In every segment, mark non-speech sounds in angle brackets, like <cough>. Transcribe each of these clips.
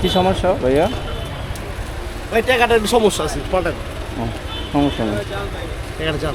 কি সমস্যা ভাইয়া? ওই টাকাটা একটু সমস্যা আছে পাঠান। সমস্যা নেই। টাকাটা চান।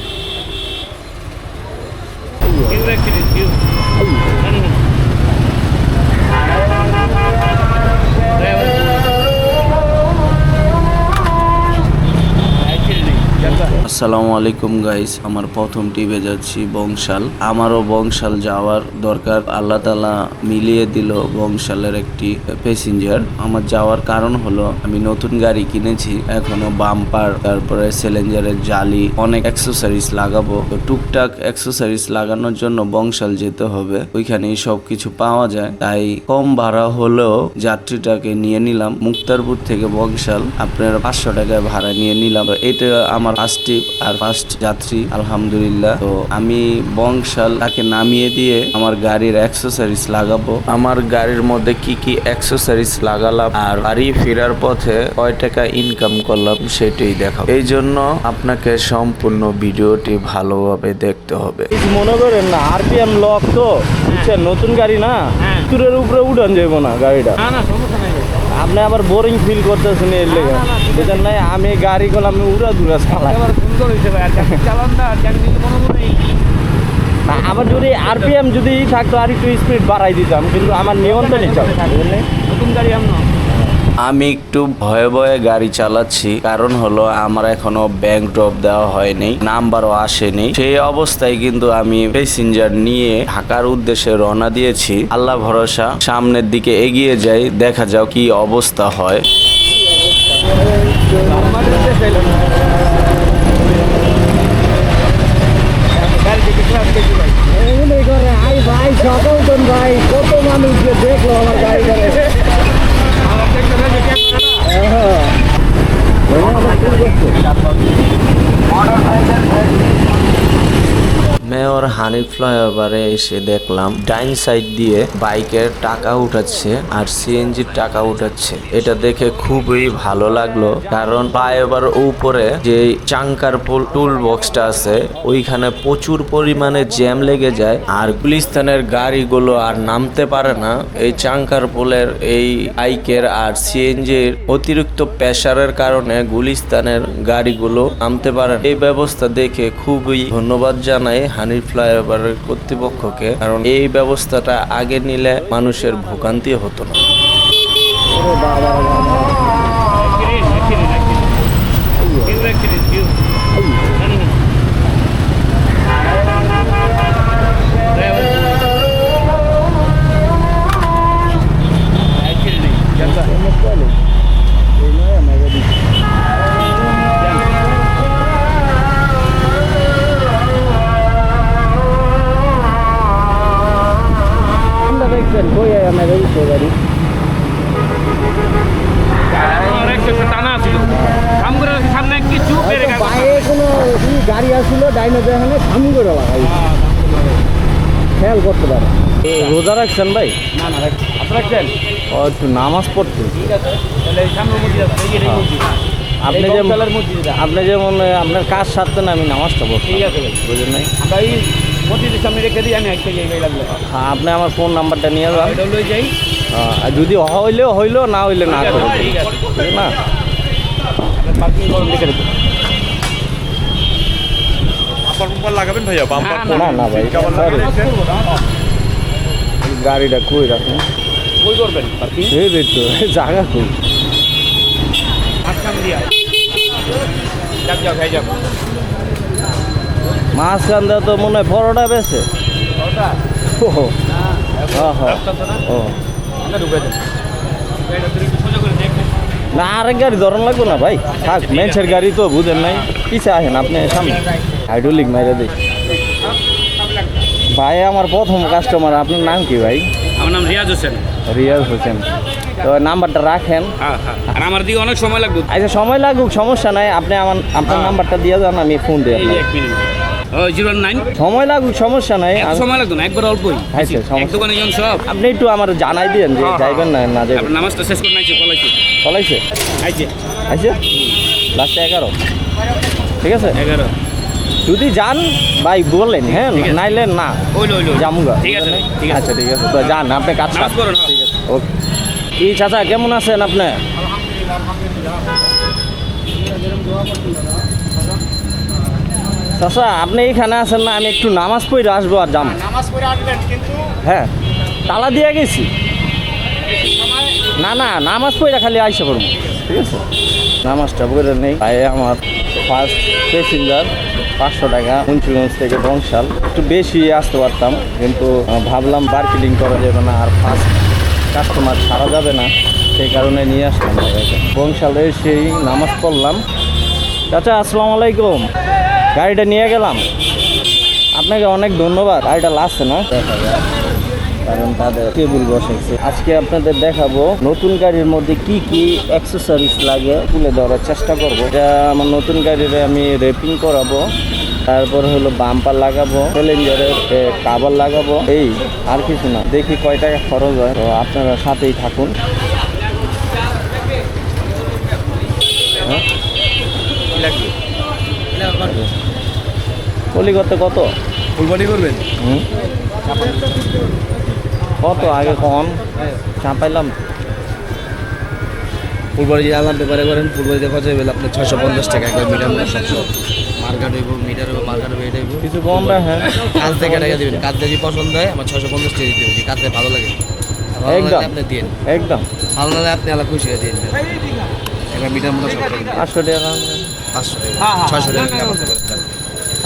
আসসালামু আলাইকুম গাইস আমার প্রথম টিপে যাচ্ছি বংশাল। আমারও বংশাল যাওয়ার দরকার। আল্লাহ তালা মিলিয়ে দিল বংশালের একটি প্যাসেঞ্জার আমার যাওয়ার কারণ হলো, আমি নতুন গাড়ি কিনেছি, এখনও বাম্পার তারপরে সিলিন্ডারের জালি, অনেক অ্যাক্সেসরিজ লাগাবো। তো টুকটাক অ্যাক্সেসরিজ লাগানোর জন্য বংশাল যেতে হবে। ওইখানে সব কিছু পাওয়া যায়। তাই কম ভাড়া হলেও যাত্রীটাকে নিয়ে নিলাম। মুক্তারপুর থেকে বংশাল, আপনার পাঁচশো টাকায় ভাড়া নিয়ে নিলাম। এটা আমার ট্রিপ আর ফার্স্ট যাত্রী আলহামদুলিল্লাহ। তো আমি বংশাল তাকে নামিয়ে দিয়ে আমার গাড়ির অ্যাক্সেসরিজ লাগাবো। আমার গাড়ির মধ্যে কি কি অ্যাক্সেসরিজ লাগালাম আর বাড়ি ফেরার পথে কয় টাকা ইনকাম করলাম সেটাই দেখাবো এই জন্য আপনাকে সম্পূর্ণ ভিডিওটি ভালোভাবে দেখতে হবে। মনে করেন না আরপিএম লক তো নতুন গাড়ি না? হ্যাঁ। উপরে উঠান যাব না গাড়িটা। না না সমস্যা নাই। আপনি আবার বোরিং ফিল করতেছেন এর লেগে। বুঝলেন নাই? আমি গাড়ি গুলো আমি উড়া দুরা চালাই আমার যদি আরপিএম যদি থাকতো আর একটু স্পিড বাড়াই দিতাম কিন্তু আমার নিয়ন্ত্রণে চলে নতুন গাড়ি আমরা আমি একটু ভয়ে ভয়ে গাড়ি চালাচ্ছি। কারণ হলো আমার এখনও ব্যাংক ড্রপ দেওয়া হয়নি নাম্বারও আসেনি। সেই অবস্থায় কিন্তু আমি প্যাসেঞ্জার নিয়ে ঢাকার উদ্দেশ্যে রওনা দিয়েছি। আল্লাহ ভরসা, সামনের দিকে এগিয়ে যাই, দেখা যাও কি অবস্থা হয়। ভাই, কত মানুষ যে দেখল আমার গাড়ি করে আমার দেখতে দেখে ক্যামেরাটা হানিফ ফ্লাইওভারে এসে দেখলাম, ডাইন সাইড দিয়ে বাইকের টাকা উঠাচ্ছে আর সিএনজির টাকা উঠাচ্ছে এটা দেখে খুবই ভালো লাগল, কারণ ফ্লাইওভার উপরে যে চাঙ্কার টুল বক্সটা আছে, ওইখানে প্রচুর পরিমাণে জ্যাম লেগে যায় আর গুলিস্তানের গাড়িগুলো আর নামতে পারে না এই চাঙ্কার পোলের এই বাইকের আর সিএনজির অতিরিক্ত প্রেসারের কারণে গুলিস্তানের গাড়িগুলো নামতে পারে। এই ব্যবস্থা দেখে খুবই ধন্যবাদ জানাই হানি হানির ফ্লাইওভারের কর্তৃপক্ষকে কারণ এই ব্যবস্থাটা আগে নিলে মানুষের ভোগান্তি হতো না। দেখানে খামি করে লাগাই। খেয়াল করতে পারে। রোজা রাখছেন ভাই? না না রাখছেন? ও একটু নামাজ পড়তে। ঠিক আছে তাহলে সামনে মসজিদ আছে এই যে মসজিদ। আপনি এই যে গমতলার মসজিদ এটা। আপনি যেমন আপনার কাজ সারতেন আমি নামাজটা পড়তাম। ঠিক আছে বুঝলেন নাই? আমরা এই মসজিদের সামনে রেখে দিই আমি একটা জায়গায় লাগল হ্যাঁ আপনি আমার ফোন নাম্বারটা নিয়ে যান। এটা লই যাই। হ্যাঁ, আর যদি হইলেও হইল না হইলে না ঠিক আছে। না? পার্কিং বাম্পার লাগাবেন ভাইয়া? বাম্পার না, না ভাই গাড়িটা কই রাখুন? কই করবেন? পার্কিং? এই জায়গা কই? মাঝখান দিয়া। যাক যাক হয়ে যাক। মাঝখান দিয়ে তো মনে হয় বড়টা বেছে। ও হ্যাঁ হ্যাঁ না? ও। আরেক গাড়ি ধরন লাগবে না ভাই। থাক মেন্সের গাড়ি তো বুঝেন নাই। পিছে আসেন আপনি সামনে। হাইড্রোলিক মাইরে দিই ভাই আমার প্রথম কাস্টমার আপনার নাম কি ভাই? আমার নাম রিয়াজ হোসেন। রিয়াজ হোসেন। তো নাম্বারটা রাখেন। হ্যাঁ হ্যাঁ। আর আমার দিকে অনেক সময় লাগবে। আচ্ছা সময় লাগুক সমস্যা নাই। আপনি আমার আপনার নাম্বারটা দিয়ে যান আমি ফোন আপনাকে। এক মিনিট জিরো নাইন সময় লাগুক সমস্যা নাই। সময় লাগতো না একবার অল্পই। আচ্ছা, দোকানে সব। আপনি একটু আমার জানাই দিন যে যাইবেন না না যাবেন নামাজটা শেষ করে নাইছে কলাইছে চলাইছে আইছে। আচ্ছা লাস্টে এগারো। ঠিক আছে? এগারো। যদি যান ভাই বললেন হ্যাঁ ঠিক আছে। নাইলে না জামুগা ঠিক আছে আচ্ছা ঠিক আছে। তো যান আপনি কাজ হ্যাঁ। ঠিক আছে ওকে। কি চাচা কেমন আছেন আপনি? চাচা আপনি এইখানে আছেন না আমি একটু নামাজ পড়ে আসব আর যাম। নামাজ পড়ে আসবেন কিন্তু হ্যাঁ তালা দিয়ে গেছি। না না নামাজ পড়ে খালি আইসা পড়ব। ঠিক আছে? নামাজটা পড়ে নেই। আমার ফার্স্ট প্যাসেঞ্জার পাঁচশো টাকা। মুন্সিগঞ্জ থেকে বংশাল একটু বেশি আসতে পারতাম, কিন্তু ভাবলাম মার্কেটিং করা যাবে না আর ফার্স্ট কাস্টমার ছাড়া যাবে না। সেই কারণে নিয়ে আসলাম বংশালে সেই নামাজ পড়লাম। চাচা, আসসালামু আলাইকুম। গাড়িটা নিয়ে গেলাম। আপনাকে অনেক ধন্যবাদ। গাড়িটা লাগছে না? কারণ তাদের টেবিল বসেছে আজকে আপনাদের দেখাবো নতুন গাড়ির মধ্যে কি কি অ্যাক্সেসরিজ লাগে তুলে ধরার চেষ্টা করব। এটা আমার নতুন গাড়ির আমি রেপিং করাবো তারপর হলো বাম্পার লাগাবো চ্যালেঞ্জারের কাবার লাগাবো। এই আর কিছু না। দেখি কয় টাকা খরচ হয়। তো আপনারা সাথেই থাকুন। হ্যাঁ? কলিকতে কত? ফুলবাড়ি করবেন? হুম? কত আগে কম চাপাইলাম ফুলবাড়ি যদি আলাম পেপারে করেন ফুলবাড়িতে কত হইবে আপনার ছয়শো পঞ্চাশ টাকা একবার মিটার মতো সবশো মার্কেট হইব মিটার হইব মার্কেট হইব এটা হইব কিছু কম রাখেন কাজ থেকে টাকা দিবেন কাজ যদি পছন্দ হয় আমার ছয়শো পঞ্চাশ টাকা দিতে হবে কাজে ভালো লাগে। একদম। আপনি দিন। একদম। ভালো লাগলে আপনি আলাদা খুশি হয়ে দিন একবার মিটার টাকা পাঁচশো টাকা। পাঁচশো টাকা। ছয়শো টাকা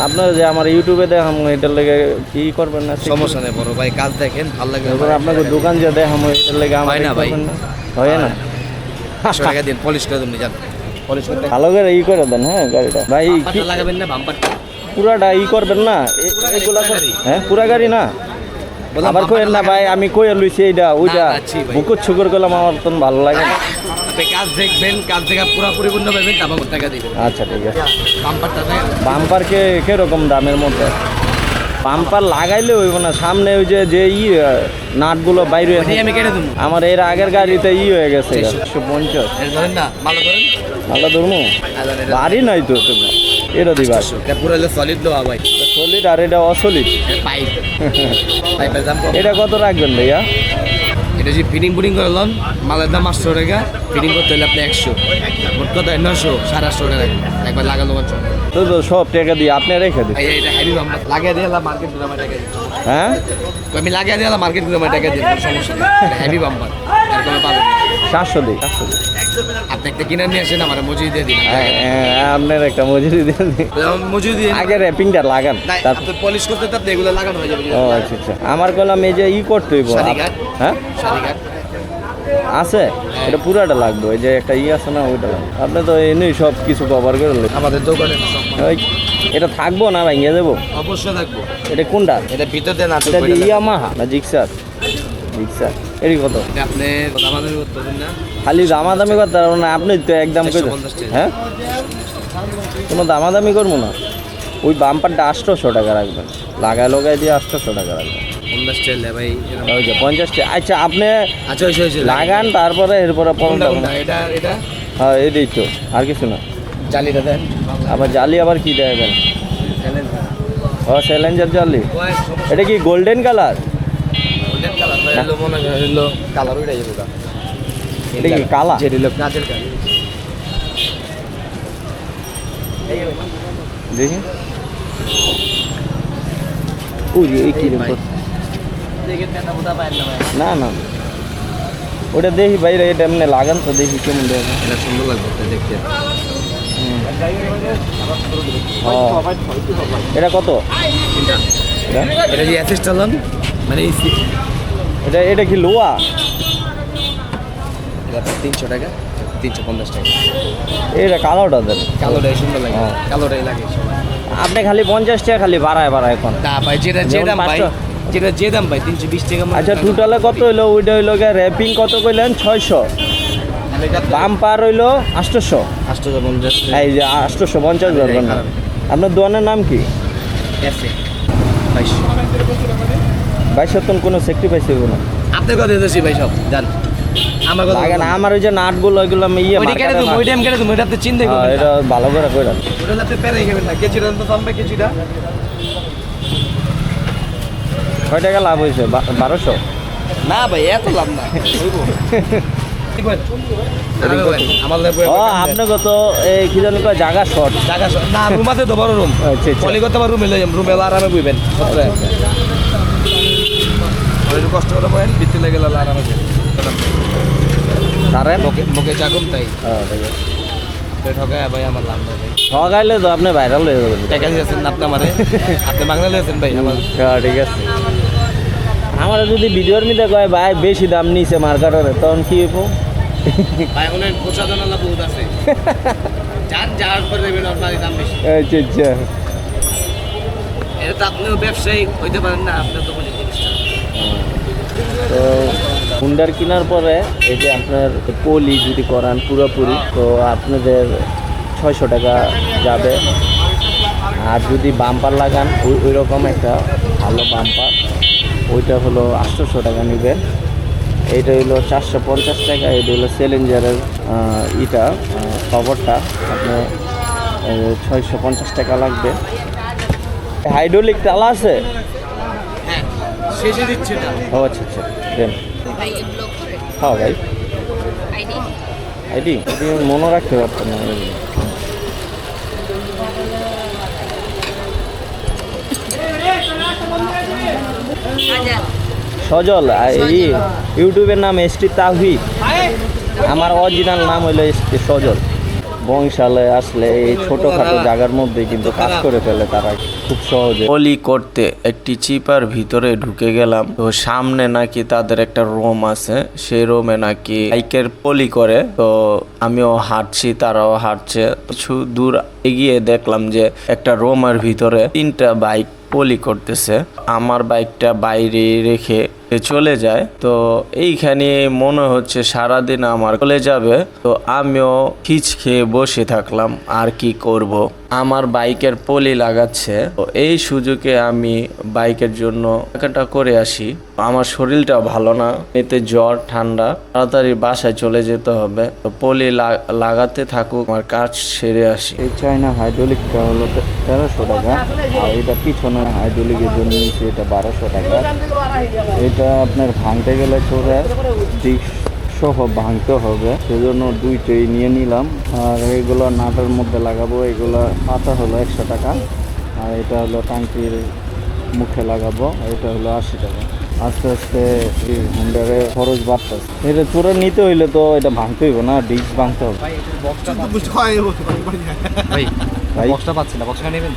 আপনার যে আমার ইউটিউবে দেখাম এটার লেগে কি করবেন না? সমস্যা নেই বড় ভাই কাজ দেখেন ভালো লাগবে এবার আপনাকে দোকান যে দেখাম এটার লেগে আমার হয় না ভাই। হয় না? পাঁচশো টাকা দিন পলিশ করে দিন যান। পলিশ করতে ভালো করে ই করে দেন হ্যাঁ গাড়িটা। ভাই লাগাবেন না বাম্পারটা পুরাটা ই করবেন না? এগুলা হ্যাঁ পুরা গাড়ি না? আবার কইেন না ভাই আমি কইয়া লইছি এইটা ওইটা। বুকুর ছুকুর করলাম আমার তো ভালো লাগে না। আপনি কাজ দেখবেন কাজ দেখে পুরো পরিপূর্ণ পাবেন তারপর টাকা দিবেন? আচ্ছা ঠিক আছে। বাম্পারটা দেখেন বাম্পার কে কীরকম দামের মধ্যে? বাম্পার লাগাইলে হইব না সামনে ওই যে যে ই নাটগুলো বাইরে আমি কেটে দেবো। আমার এর আগের গাড়িতে ই হয়ে গেছে একশো পঞ্চাশ। ধরেন না ভালো ধরেন। ভালো ধরবো? বাড়ি নাই তো তোমার এটা দিবা। পুরো সলিড লোহা ভাই। সলিড আর এটা অসলিড পাইপ পাইপের দাম এটা কত রাখবেন ভাইয়া? এটা যদি ফিটিং ফুটিং করে লন মালের দাম আটশো টাকা ফিটিং করতে হলে আপনি একশো। মোট কথা নশো সাড়ে আটশো টাকা একবার মাত্র। তো তো সব টাকা দিয়ে আপনি রেখে দিন। এই এটা বাম্পার লাগিয়ে দিয়ে মার্কেটগুলো টাকা দিচ্ছি হ্যাঁ? আমি লাগিয়ে দিয়ে মার্কেটগুলো টাকা দিই সমস্যা হ্যাভি বাম্পার এরকম পাবেন চারশো দিই। চারশো দিই আপনি একটা কিনে নিয়ে আসেন আমার মজুরি দিয়ে দিন। হ্যাঁ, হ্যাঁ, আপনার একটা মজুরি দিয়ে দিন। মজুরি দিয়ে আগে র্যাপিংটা লাগান। তারপর পলিশ করতে তো এগুলো লাগানো হয়ে যাবে। ও আচ্ছা আচ্ছা। আমার কলাম এই যে ই করতে হইব? হ্যাঁ? আছে? এটা পুরাটা লাগবে ওই যে একটা ই আছে না ওইটা লাগবে। আপনি তো এনেই সব কিছু কভার করে আমাদের দোকানে ওই এটা থাকব না ভেঙে দেবো? অবশ্যই থাকব। এটা কোনটা? এটা ভিতরতে না এটা ইয়ামাহা না জিক্সার জিক্সার এরই কত? এটা আপনি না। খালি দামাদামি করতে পারব না আপনি তো একদম হ্যাঁ? কোনো দামাদামি করব না। ওই বাম্পারটা আটশোশো টাকা রাখবেন। লাগায় লাগাই দিয়ে আটশোশো টাকা রাখবেন। পঞ্চাশটা আচ্ছা আপনি আচ্ছা লাগান। তারপরে এরপরে? এটা এটা? হ্যাঁ এটাই তো আর কিছু না। জালিটা দেন। আবার জালি আবার কি দেবেন? ও জালি। এটা কি গোল্ডেন কালার হলো মনে হয় হলো কালার ওইটাই যেটা এটা কি কালা। যেটা হলো কাঁচের কালার দেখি। ওই এই কি ভাই। না না। ওটা দেখি বাইরে এটা এমনি লাগান তো দেখি কেমন দেখে এটা সুন্দর লাগবে এটা দেখতে। এটা কত? এটা যে অ্যাসিস্ট চালান? মানে এটা এটা কি লোয়া? এটা তিনশো টাকা তিনশো পঞ্চাশ টাকা। এটা কালোটা দেন। কালোটাই সুন্দর লাগে হ্যাঁ। কালোটাই লাগে আপনি খালি পঞ্চাশ টাকা খালি বাড়ায় বাড়ায় এখন তা ভাই যেটা যে দাম ভাই যেটা যে দাম ভাই তিনশো বিশ টাকা আচ্ছা। টোটালে কত হইল? ওইটা হইল গিয়ে র্যাপিং কত কইলেন? ছয়শো। দাম পার হইল আটশোশো। আটশো পঞ্চাশ। এই যে আটশোশো পঞ্চাশ না। আপনার দোকানের নাম কি? এফে বাইশ বাইশতন কোনো স্যাক্রিফাইস হইব না। আপনার কথা দিতেছি ভাই সব জান। আমার কথা লাগে না আমার ওই যে নাটগুলো ওইগুলো আমি ইয়ে ওইটা কেটে দেবো ওইটা আমি কেটে দেবো ওইটা আপনি চিন্তাই হ্যাঁ, করবেন এটা না ভালো করে কইরা ওটা আপনি পেরাই খাবেন না। কেজিটা তো থামবে কেজিটা কয় টাকা লাভ হয়েছে? বারোশো? না ভাই এত লাভ না আপনাকে তো এই কি জানি কয় জায়গা শর্ট জায়গা সব- না রুম আছে তো বড় রুম আচ্ছা, আচ্ছা। কলিকতা রুমে রুমে আরামে বুঝবেন একটু কষ্ট করে বলেন বৃত্তি লেগে গেল আরামে তারেন মুখে মুখে চাকুম তাই। ঠকায় ভাই আমার লাভ নাই ভাই। ঠকাইলে তো আপনি ভাইরাল হয়ে যাবেন। টাকা দিয়েছেন আপনি আমারে? আপনি বাংলা ভাই আমার। হ্যাঁ ঠিক আছে। আমার যদি ভিডিওর মধ্যে কয় ভাই বেশি দাম নিছে মার্কেটরে তখন কি হইব? ভাই অনেক প্রসাদন আল্লাহ বহুত আছে। যার যার পরে নেবেন আপনার দাম বেশি। আচ্ছা আচ্ছা। এটা তো আপনিও ব্যবসায়ী হইতে পারেন না তো জিনিসটা তো হুন্ডার কেনার পরে এই যে আপনার পলি যদি করান পুরোপুরি তো আপনাদের ছয়শো টাকা যাবে। আর যদি বাম্পার লাগান ওই ওই রকম একটা ভালো বাম্পার ওইটা হলো আটশোশো টাকা নেবে এইটা হলো চারশো পঞ্চাশ টাকা এটা হলো সেলেঞ্জারের ইটা খবরটা আপনার ছয়শো পঞ্চাশ টাকা লাগবে। হাইড্রোলিক টালা আছে? হ্যাঁ শেষে দিচ্ছে ও আচ্ছা আচ্ছা। দেন হ্যাঁ ভাই। আইডি? আইডি? মনে রাখতে পারতাম না সজল। ইউটিউবের নাম এস টি তাহিদ। আমার অরিজিনাল নাম হলো এস টি সজল। বংশালে আসলে এই ছোটোখাটো জায়গার মধ্যে কিন্তু কাজ করে ফেলে তারা খুব সহজে। পলি করতে একটি চিপার ভিতরে ঢুকে গেলাম। তো সামনে নাকি তাদের একটা রোম আছে। সেই রোমে নাকি বাইকের পলি করে। তো আমিও হাঁটছি তারাও হাঁটছে। কিছু দূর এগিয়ে দেখলাম যে একটা রোমের ভিতরে তিনটা বাইক পলি করতেছে। আমার বাইকটা বাইরে রেখে চলে যায়। তো এইখানে মনে হচ্ছে সারাদিন আমার চলে যাবে। তো আমিও খিচ খেয়ে বসে থাকলাম, আর কি করব? আমার বাইকের পলি লাগাচ্ছে। তো এই সুযোগে আমি বাইকের জন্য কেনাকাটা করে আসি। আমার শরীরটা ভালো না, এতে জ্বর, ঠান্ডা। তাড়াতাড়ি বাসায় চলে যেতে হবে। তো পলি লাগাতে থাকুক, আমার কাজ সেরে আসি। এই চায়না হাইড্রোলিকটা হলো তেরোশো টাকা, আর এটা পিছনে হাইড্রোলিকের জন্য এটা বারোশো টাকা। এটা আপনার ভাঙতে গেলে ডিস্ক সহ ভাঙতে হবে। সেজন্য দুইটাই নিয়ে নিলাম। আর এগুলো নাটের মধ্যে লাগাবো। এগুলো পাতা হলো একশো টাকা। আর এটা হলো টাঙ্কির মুখে লাগাবো। এটা হলো আশি টাকা। আস্তে আস্তে এই হুন্ডারে খরচ বাড়তেছে। এটা চোরে নিতে হইলে তো এটা ভাঙতে হইব না ডিস্ক ভাঙতে হবে। ভাই ভাই বক্সটা পাচ্ছি না বক্সটা নেবেন?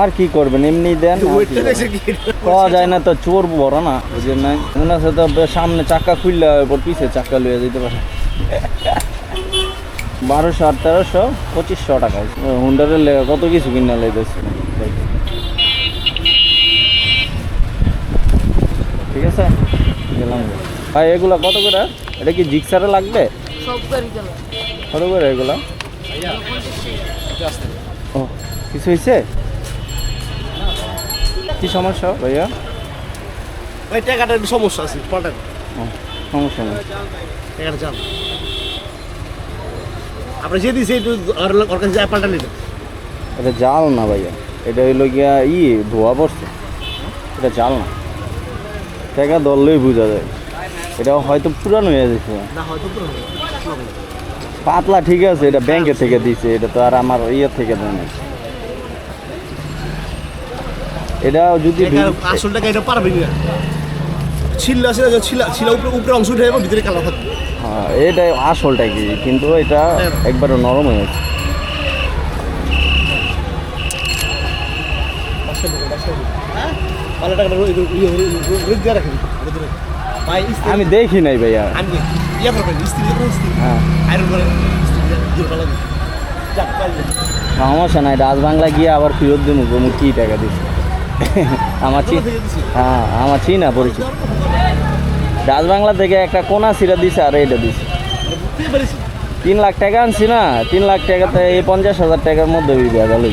আর কি করবেন? এমনি দেন আর কি করবেন? পাওয়া যায় না তো চোর বড় না বুঝলেন নাই মনে আছে তো সামনে চাকা খুললে এরপর পিছে চাকা লইয়া যেতে পারে। বারোশো আর তেরোশো পঁচিশশো টাকা। হুন্ডারের লেগে কত কিছু কিনা লেগেছে ঠিক আছে? গেলাম। ভাই এগুলো কত করে? এটা কি জিক্সারে লাগবে? কত করে এগুলা ও কিছু হয়েছে? কি সমস্যা ভাইয়া? ওই টাকাটা একটু সমস্যা আছে সমস্যা নেই। টাকাটা চান আপনি যে দিয়েছে একটু ওর কাছে যায় পাল্টা নিতে এটা জাল না ভাইয়া। এটা হইল গিয়া ই ধোয়া পড়ছে। এটা জাল না। টাকা ধরলেই বোঝা যায়। এটা হয়তো পুরানো হয়ে গেছে। না হয়তো। পাতলা ঠিক আছে এটা ব্যাংকে থেকে দিছে এটা তো আর আমার ইয়ে থেকে দেয় এটা যদি আসল টাকা এটা পারবে না ছিল আছে না, ছিল ছিল উপরে উপরে অংশ উঠে যাবে ভিতরে কালো থাকবে। হ্যাঁ এটা আসলটা কি? কিন্তু এটা একবারে নরম হয়ে গেছে। আমি দেখি নাই ভাইয়া। ইয়ে করবেন ইস্ত্রি করবেন হ্যাঁ। আয়রন পারবেন। সমস্যা নাই রাজবাংলা গিয়ে আবার ফেরত দিন তুমি কি টাকা দিচ্ছি আমার চি? হ্যাঁ আমার চিনা পরিচিত। রাজবাংলা থেকে একটা কোনা সিরা দিছে আর এটা দিছে। তিন লাখ টাকা আনছি না তিন লাখ টাকাতে এই পঞ্চাশ হাজার টাকার মধ্যে দেওয়া গেল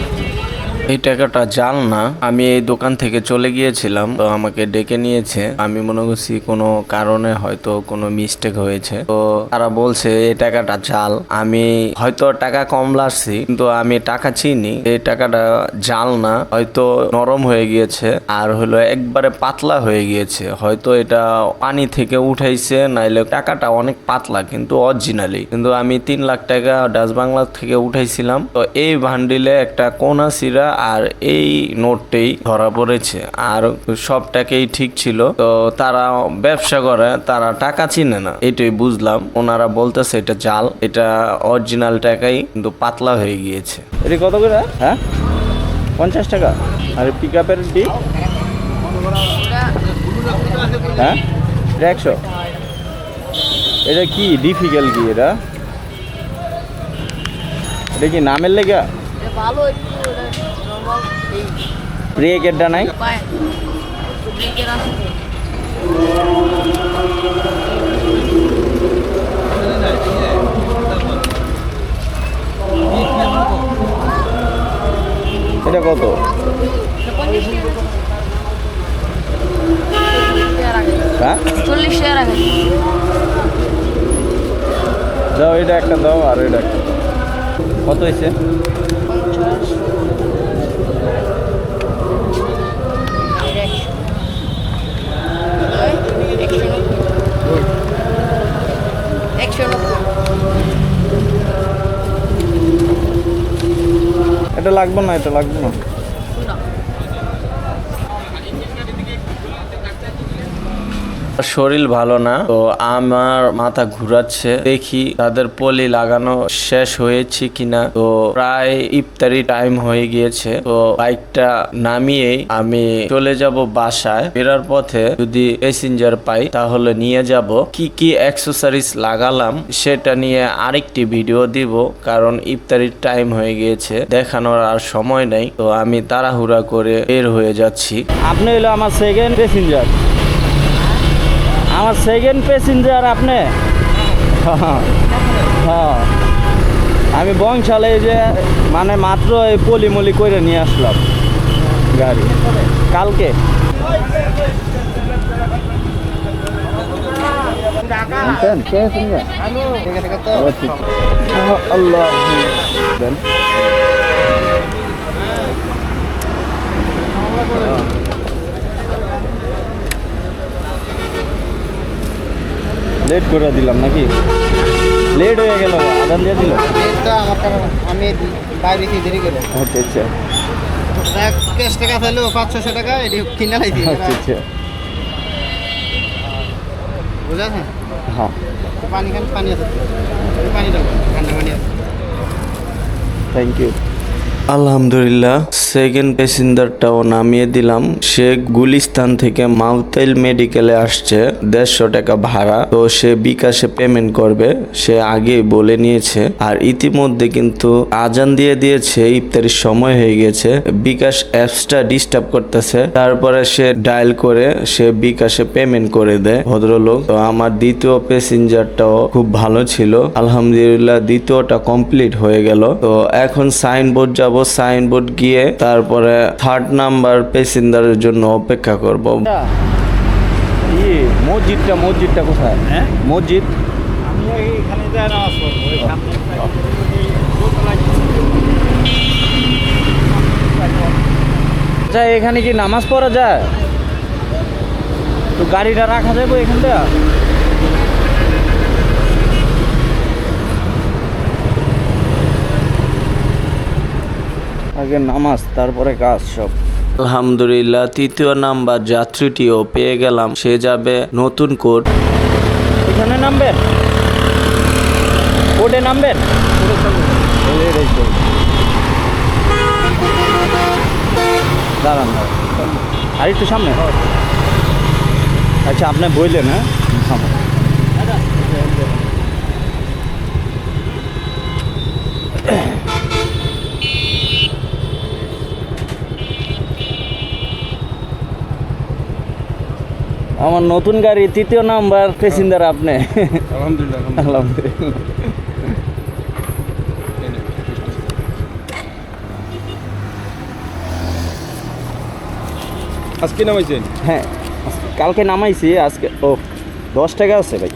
এই টাকাটা জাল না। আমি এই দোকান থেকে চলে গিয়েছিলাম, তো আমাকে ডেকে নিয়েছে। আমি মনে করছি কোনো কারণে হয়তো কোনো মিস্টেক হয়েছে। তো তারা বলছে এই টাকাটা জাল। আমি হয়তো টাকা কম লাগছি কিন্তু আমি টাকা চিনি। এই টাকাটা জাল না, হয়তো নরম হয়ে গিয়েছে, আর হলো একবারে পাতলা হয়ে গিয়েছে। হয়তো এটা পানি থেকে উঠাইছে, নাইলে টাকাটা অনেক পাতলা, কিন্তু অরিজিনালি কিন্তু আমি তিন লাখ টাকা ডাচ বাংলা থেকে উঠাইছিলাম। তো এই ভান্ডিলে একটা কোনা সিরা আর এই নোটটাই ধরা পড়েছে। আর সবটাকেই ঠিক ছিল। তো তারা ব্যবসা করে তারা টাকা চিনে না। এটাই বুঝলাম। ওনারা বলতেছে এটা জাল। এটা অরিজিনাল টাকাই কিন্তু পাতলা হয়ে গিয়েছে। এটা কত করে? হ্যাঁ? পঞ্চাশ টাকা। আর পিক আপের ডি হ্যাঁ? এটা একশো। এটা কি? ডিফিকাল্ট কি এটা? এটা কি নামের লেগা ভালো একটু নর্মাল নাই এটা কত? হ্যাঁ? চল্লিশ টাকা দাও এটা একটা দাও আর এটা একটা কত হয়েছে পঞ্চাশ একশো নব্বই একশো নব্বই এটা লাগবে না এটা লাগবে না। শরীর ভালো না, তো আমার মাথা ঘুরাচ্ছে। দেখি তাদের পলি লাগানো শেষ হয়েছে কিনা। তো প্রায় ইফতারি টাইম হয়ে গিয়েছে। তো বাইকটা নামিয়েই আমি চলে যাব বাসায়। ফেরার পথে যদি প্যাসেঞ্জার পাই, তাহলে নিয়ে যাব। কি কি অ্যাক্সেসরিজ লাগালাম, সেটা নিয়ে আরেকটি ভিডিও দিব, কারণ ইফতারির টাইম হয়ে গিয়েছে। দেখানোর আর সময় নেই। তো আমি তাড়াহুড়া করে বের হয়ে যাচ্ছি। আপনি হলো আমার সেকেন্ড প্যাসেঞ্জার আমার সেকেন্ড প্যাসেঞ্জার আপনি? <laughs> হ্যাঁ। আমি বংশালে এই যে মানে মাত্র এই পলিমলি করে নিয়ে আসলাম গাড়ি। কালকে। আল্লাহ। দেন। লেট করে দিলাম নাকি? লেট হয়ে গেল আদান দিয়ে দিল? আমার আমি বাইরে কি দেরি করে। আচ্ছা আচ্ছা। ক্যাশ টাকা ফেলো পাঁচ ছশো টাকা এটি কিনে আচ্ছা আচ্ছা। হ্যাঁ। পানি খান পানি আছে। পানি ঠান্ডা পানি আছে। থ্যাংক ইউ আলহামদুলিল্লাহ সেকেন্ড প্যাসেঞ্জারটাও নামিয়ে দিলাম। সে গুলিস্তান থেকে মাউতাইল মেডিকেলে আসছে, দেড়শো টাকা ভাড়া। তো সে বিকাশে পেমেন্ট করবে, সে আগেই বলে নিয়েছে। আর ইতিমধ্যে কিন্তু আজান দিয়ে দিয়েছে, ইফতারির সময় হয়ে গেছে। বিকাশ অ্যাপসটা ডিস্টার্ব করতেছে। তারপরে সে ডায়াল করে, সে বিকাশে পেমেন্ট করে দেয় ভদ্রলোক। তো আমার দ্বিতীয় প্যাসেঞ্জারটাও খুব ভালো ছিল। আলহামদুলিল্লাহ, দ্বিতীয়টা কমপ্লিট হয়ে গেল। তো এখন সাইনবোর্ড যাব সাইনবোর্ড গিয়ে তারপরে থার্ড নাম্বার প্যাসেঞ্জারের জন্য অপেক্ষা করব। ইয়ে মসজিদটা মসজিদটা কোথায়? হ্যাঁ? মসজিদ? আচ্ছা এখানে কি নামাজ পড়া যায়? তো গাড়িটা রাখা যাবে এখানটা আগে নামাজ তারপরে কাজ সব। আলহামদুলিল্লাহ তৃতীয় নাম্বার যাত্রীটিও পেয়ে গেলাম। সে যাবে নতুন কোর্ট এখানে নামবেন? কোর্টে নামবেন? দাঁড়ান দাঁড়ান। আর একটু সামনে। আচ্ছা আপনি বললেন হ্যাঁ? আমার নতুন গাড়ি তৃতীয় নাম্বার প্যাসেঞ্জার আপনি। আলহামদুলিল্লাহ আলহামদুলিল্লাহ। আজকে নামাইছেন? হ্যাঁ কালকে নামাইছি আজকে ও দশ টাকা আছে ভাই।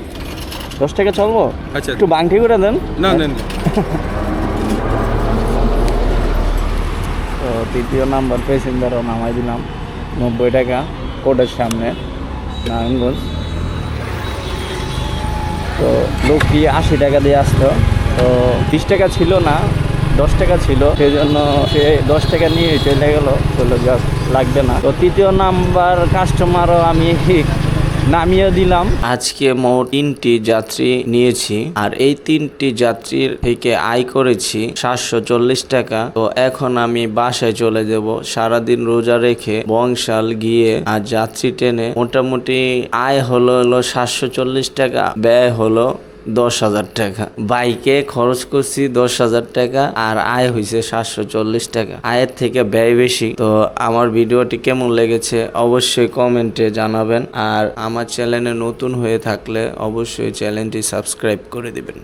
দশ টাকা চলবো? আচ্ছা। একটু বাংটি করে দেন। না তো তৃতীয় নাম্বার প্যাসেঞ্জারও নামাই দিলাম। নব্বই টাকা কোর্টের সামনে। নারায়ণগঞ্জ তো লোক লোকটি আশি টাকা দিয়ে আসতো। তো বিশ টাকা ছিল না, দশ টাকা ছিল। সেই জন্য সে দশ টাকা নিয়ে চলে গেলো। চলে যাক, লাগবে না। তো তৃতীয় নাম্বার কাস্টমারও আমি নামিয়ে দিলাম। আজকে মোট তিনটি যাত্রী নিয়েছি, আর এই তিনটি যাত্রীর থেকে আয় করেছি সাতশো চল্লিশ টাকা। তো এখন আমি বাসায় চলে যাব, সারাদিন রোজা রেখে বংশাল গিয়ে, আর যাত্রী টেনে মোটামুটি আয় হলো হলো সাতশো চল্লিশ টাকা, ব্যয় হলো দশ হাজার টাকা। বাইকে খরচ করছি দশ হাজার টাকা আর আয় হয়েছে সাতশো চল্লিশ টাকা। আয়ের থেকে ব্যয় বেশি। তো আমার ভিডিওটি কেমন লেগেছে অবশ্যই কমেন্টে জানাবেন। আর আমার চ্যানেলে নতুন হয়ে থাকলে অবশ্যই চ্যানেলটি সাবস্ক্রাইব করে দিবেন।